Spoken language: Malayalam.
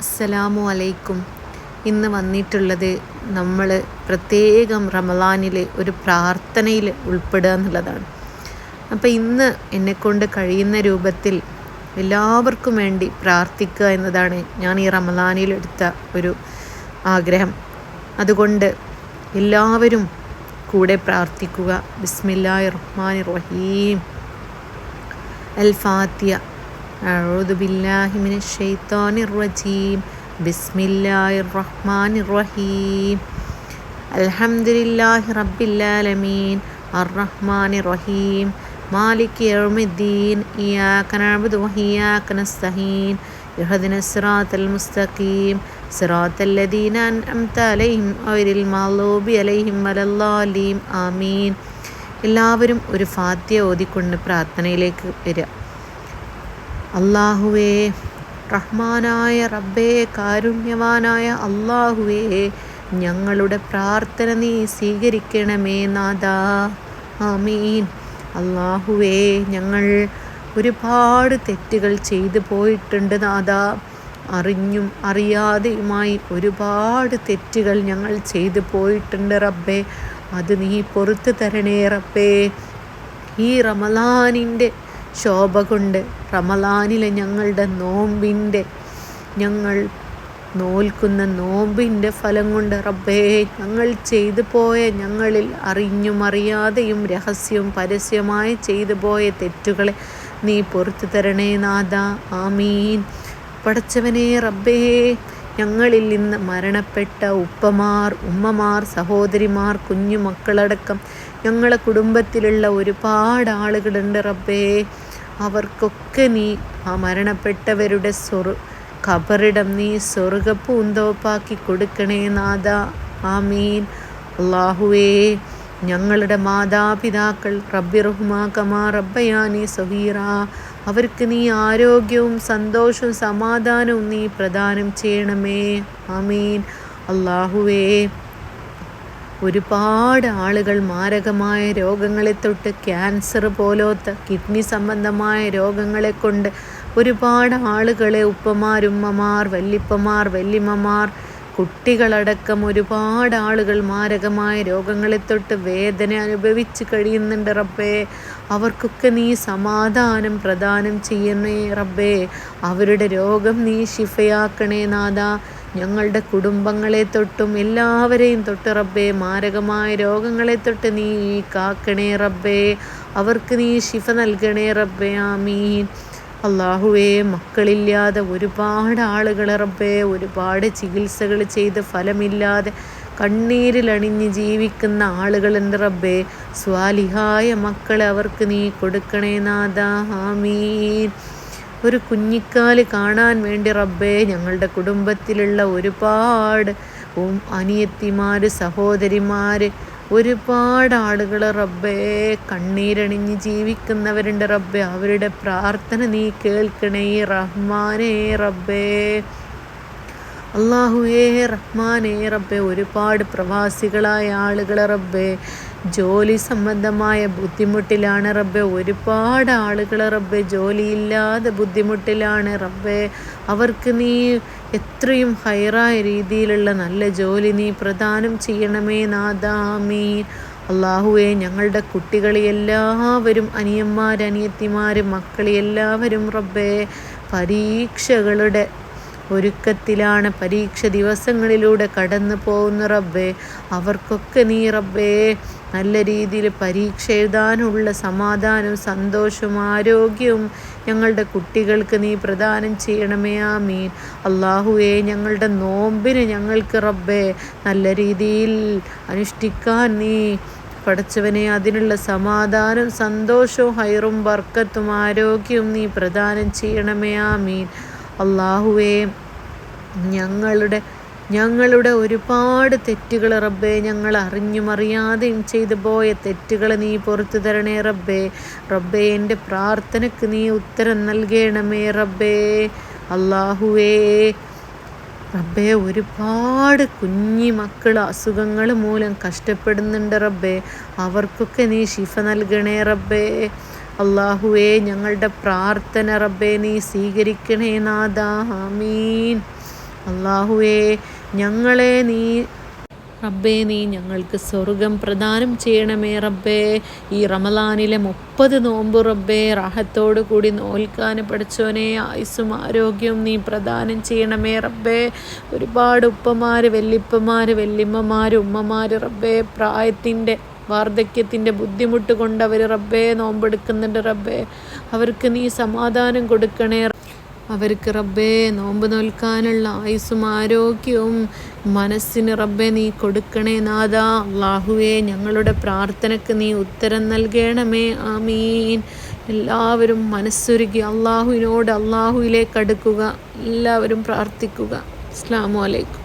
അസ്സലാമു അലൈക്കും. ഇന്ന് വന്നിട്ടുള്ളത് നമ്മൾ പ്രത്യേകം റമലാനിൽ ഒരു പ്രാർത്ഥനയിൽ ഉൾപ്പെടുക എന്നുള്ളതാണ്. അപ്പോൾ ഇന്ന് എന്നെക്കൊണ്ട് കഴിയുന്ന രൂപത്തിൽ എല്ലാവർക്കും വേണ്ടി പ്രാർത്ഥിക്കുക എന്നതാണ് ഞാൻ ഈ റമലാനിൽ എടുത്ത ഒരു ആഗ്രഹം. അതുകൊണ്ട് എല്ലാവരും കൂടെ പ്രാർത്ഥിക്കുക. ബിസ്മില്ലാഹിർ റഹ്മാൻ റഹീം. അൽ ഫാത്തിയ أعوذ بالله من الشيطان الرجيم بسم الله الرحمن الرحيم الحمد لله رب العالمين الرحمن الرحيم مالك يوم الدين إياك نعبد وإياك نستعين اهدنا الصراط المستقيم صراط الذين أنعمت عليهم غير المغضوب عليهم ولا الضالين آمين എല്ലാവരും ഒരു ഫാത്തിയ ഓതിക്കൊണ്ട് പ്രാർത്ഥനയിലേക്ക് വരിക അള്ളാഹുവേ റഹ്മാനായ റബ്ബേ കാരുണ്യവാനായ അള്ളാഹുവേ ഞങ്ങളുടെ പ്രാർത്ഥന നീ സ്വീകരിക്കണമേ നാദാ ആമീൻ. അള്ളാഹുവേ ഞങ്ങൾ ഒരുപാട് തെറ്റുകൾ ചെയ്തു പോയിട്ടുണ്ട് നാദാ അറിഞ്ഞും അറിയാതെയുമായി ഒരുപാട് തെറ്റുകൾ ഞങ്ങൾ ചെയ്തു പോയിട്ടുണ്ട് റബ്ബേ. അത് നീ പുറത്തു തരണേ റബ്ബേ. ഈ റമലാനിന്റെ ശോഭ കൊണ്ട് റമലാനിലെ ഞങ്ങളുടെ നോമ്പിന്റെ ഞങ്ങൾ നോൽക്കുന്ന നോമ്പിന്റെ ഫലം കൊണ്ട് റബ്ബേ ഞങ്ങൾ ചെയ്തു പോയ ഞങ്ങളിൽ അറിഞ്ഞും അറിയാതെയും രഹസ്യവും പരസ്യമായി ചെയ്തു പോയ തെറ്റുകളെ നീ പൊറത്തു തരണേ നാഥ. ആമീൻ. പടച്ചവനെ റബ്ബേ ഞങ്ങളിൽ നിന്ന് മരണപ്പെട്ട ഉപ്പമാർ ഉമ്മമാർ സഹോദരിമാർ കുഞ്ഞു മക്കളടക്കം ഞങ്ങളെ കുടുംബത്തിലുള്ള ഒരുപാട് ആളുകളുണ്ട് റബ്ബേ. അവർക്കൊക്കെ നീ ആ മരണപ്പെട്ടവരുടെ സ്വർ ഖബറിടം നീ സ്വർഗപ്പൂന്തോപ്പാക്കി കൊടുക്കണേ നാഥ. ആമീൻ. അള്ളാഹുവേ ഞങ്ങളുടെ മാതാപിതാക്കൾ റബ്ബി റഹ്മാ കമാ റബ്ബയാനി സഹീറ അവർക്ക് നീ ആരോഗ്യവും സന്തോഷവും സമാധാനവും നീ പ്രദാനം ചെയ്യണമേ. ആമീൻ. അള്ളാഹുവേ ഒരുപാട് ആളുകൾ മാരകമായ രോഗങ്ങളെ തൊട്ട് ക്യാൻസർ പോലോത്ത കിഡ്നി സംബന്ധമായ രോഗങ്ങളെ കൊണ്ട് ഒരുപാട് ആളുകളെ ഉപ്പമാരുമ്മമാർ വല്ലിപ്പമാർ വല്ലിമ്മമാർ കുട്ടികളടക്കം ഒരുപാട് ആളുകൾ മാരകമായ രോഗങ്ങളെ തൊട്ട് വേദന അനുഭവിച്ച് കഴിയുന്നുണ്ട് റബ്ബേ. അവർക്കൊക്കെ നീ സമാധാനം പ്രദാനം ചെയ്യണേ റബ്ബേ. അവരുടെ രോഗം നീ ശിഫയാക്കണേ നാഥ. ഞങ്ങളുടെ കുടുംബങ്ങളെ തൊട്ടും എല്ലാവരെയും തൊട്ട് റബ്ബേ മാരകമായ രോഗങ്ങളെ തൊട്ട് നീ കാക്കണേ റബ്ബേ. അവർക്ക് നീ ശിഫ നൽകണേ റബ്ബേ ആമീൻ. അള്ളാഹുവേ മക്കളില്ലാതെ ഒരുപാട് ആളുകൾ റബ്ബേ ഒരുപാട് ചികിത്സകൾ ചെയ്ത് ഫലമില്ലാതെ കണ്ണീരിലണിഞ്ഞ് ജീവിക്കുന്ന ആളുകളുണ്ട് റബ്ബേ. സ്വാലിഹായ മക്കളെ അവർക്ക് നീ കൊടുക്കണേ നാദ ആമീൻ. ഒരു കുഞ്ഞിക്കാൽ കാണാൻ വേണ്ടി റബ്ബേ ഞങ്ങളുടെ കുടുംബത്തിലുള്ള ഒരുപാട് അനിയത്തിമാർ സഹോദരിമാർ ഒരുപാട് ആളുകൾ റബ്ബേ കണ്ണീരണിഞ്ഞ് ജീവിക്കുന്നവരുണ്ട് റബ്ബേ. അവരുടെ പ്രാർത്ഥന നീ കേൾക്കണേ റഹ്മാനേ റബ്ബേ. അള്ളാഹുവേ റഹ്മാനേ റബ്ബെ. ഒരുപാട് പ്രവാസികളായ ആളുകൾ റബ്ബെ. ജോലി സംബന്ധമായ ബുദ്ധിമുട്ടിലാണ് റബ്ബെ. ഒരുപാട് ആളുകൾ റബ്ബെ ജോലിയില്ലാതെ ബുദ്ധിമുട്ടിലാണ് റബ്ബെ. അവർക്ക് നീ എത്രയും ഹൈറായ രീതിയിലുള്ള നല്ല ജോലി നീ പ്രദാനം ചെയ്യണമേ നാദാമീൻ അള്ളാഹുവെ ഞങ്ങളുടെ കുട്ടികളെ എല്ലാവരും അനിയന്മാർ അനിയത്തിമാർ മക്കളെ എല്ലാവരും റബ്ബെ പരീക്ഷകളുടെ ഒരുക്കത്തിലാണ് പരീക്ഷ ദിവസങ്ങളിലൂടെ കടന്നു പോകുന്ന റബ്ബെ. അവർക്കൊക്കെ നീ റബ്ബേ നല്ല രീതിയിൽ പരീക്ഷ എഴുതാനുള്ള സമാധാനവും സന്തോഷവും ആരോഗ്യവും ഞങ്ങളുടെ കുട്ടികൾക്ക് നീ പ്രദാനം ചെയ്യണമേ ആമീൻ. അള്ളാഹുവേ ഞങ്ങളുടെ നോമ്പിന് ഞങ്ങൾക്ക് റബ്ബേ നല്ല രീതിയിൽ അനുഷ്ഠിക്കാൻ നീ പഠിച്ചവനെ അതിനുള്ള സമാധാനം സന്തോഷവും ഹൈറും ബർക്കത്തും ആരോഗ്യവും നീ പ്രദാനം ചെയ്യണമേ ആമീൻ. അള്ളാഹുവേ ഞങ്ങളുടെ ഞങ്ങളുടെ ഒരുപാട് തെറ്റുകൾ റബ്ബേ ഞങ്ങൾ അറിഞ്ഞും അറിയാതെയും ചെയ്തു പോയ തെറ്റുകൾ നീ പുറത്തു തരണേ റബ്ബേ. റബ്ബേ എന്റെ പ്രാർത്ഥനയ്ക്ക് നീ ഉത്തരം നൽകണമേ റബ്ബേ. അള്ളാഹുവേ റബ്ബേ ഒരുപാട് കുഞ്ഞി മക്കൾ അസുഖങ്ങൾ മൂലം കഷ്ടപ്പെടുന്നുണ്ട് റബ്ബേ. അവർക്കൊക്കെ നീ ശിഫ നൽകണേ റബ്ബേ. അള്ളാഹുവേ ഞങ്ങളുടെ പ്രാർത്ഥന റബ്ബേ നീ സ്വീകരിക്കണേ നാദാ ആമീൻ. അള്ളാഹുവേ ഞങ്ങളെ നീ റബ്ബേ നീ ഞങ്ങൾക്ക് സ്വർഗം പ്രദാനം ചെയ്യണമേ റബ്ബേ. ഈ റമലാനിലെ മുപ്പത് നോമ്പ് റബ്ബേ റാഹത്തോടു കൂടി നോൽക്കാൻ പഠിച്ചോനെ ആയുസ്സും ആരോഗ്യവും നീ പ്രദാനം ചെയ്യണമേ റബ്ബേ. ഒരുപാട് ഉപ്പമാർ വല്യപ്പമാർ വല്യമ്മമാർ ഉമ്മമാർ റബ്ബേ. പ്രായത്തിന്റെ വാർദ്ധക്യത്തിന്റെ ബുദ്ധിമുട്ട് കൊണ്ട് അവർ റബ്ബേ നോമ്പെടുക്കുന്നുണ്ട് റബ്ബേ. അവർക്ക് നീ സമാധാനം കൊടുക്കണേ അവർക്ക് റബ്ബേ നോമ്പ് നോൽക്കാനുള്ള ആയുസ്സും ആരോഗ്യവും മനസ്സിന് റബ്ബെ നീ കൊടുക്കണേ നാഥ. അള്ളാഹുവേ ഞങ്ങളുടെ പ്രാർത്ഥനക്ക് നീ ഉത്തരം നൽകണമേ ആമീൻ. എല്ലാവരും മനസ്സൊരുക്കി അള്ളാഹുവിനോട് അള്ളാഹുവിലേക്ക് അടുക്കുക എല്ലാവരും പ്രാർത്ഥിക്കുക. അസ്ലാമലൈക്കും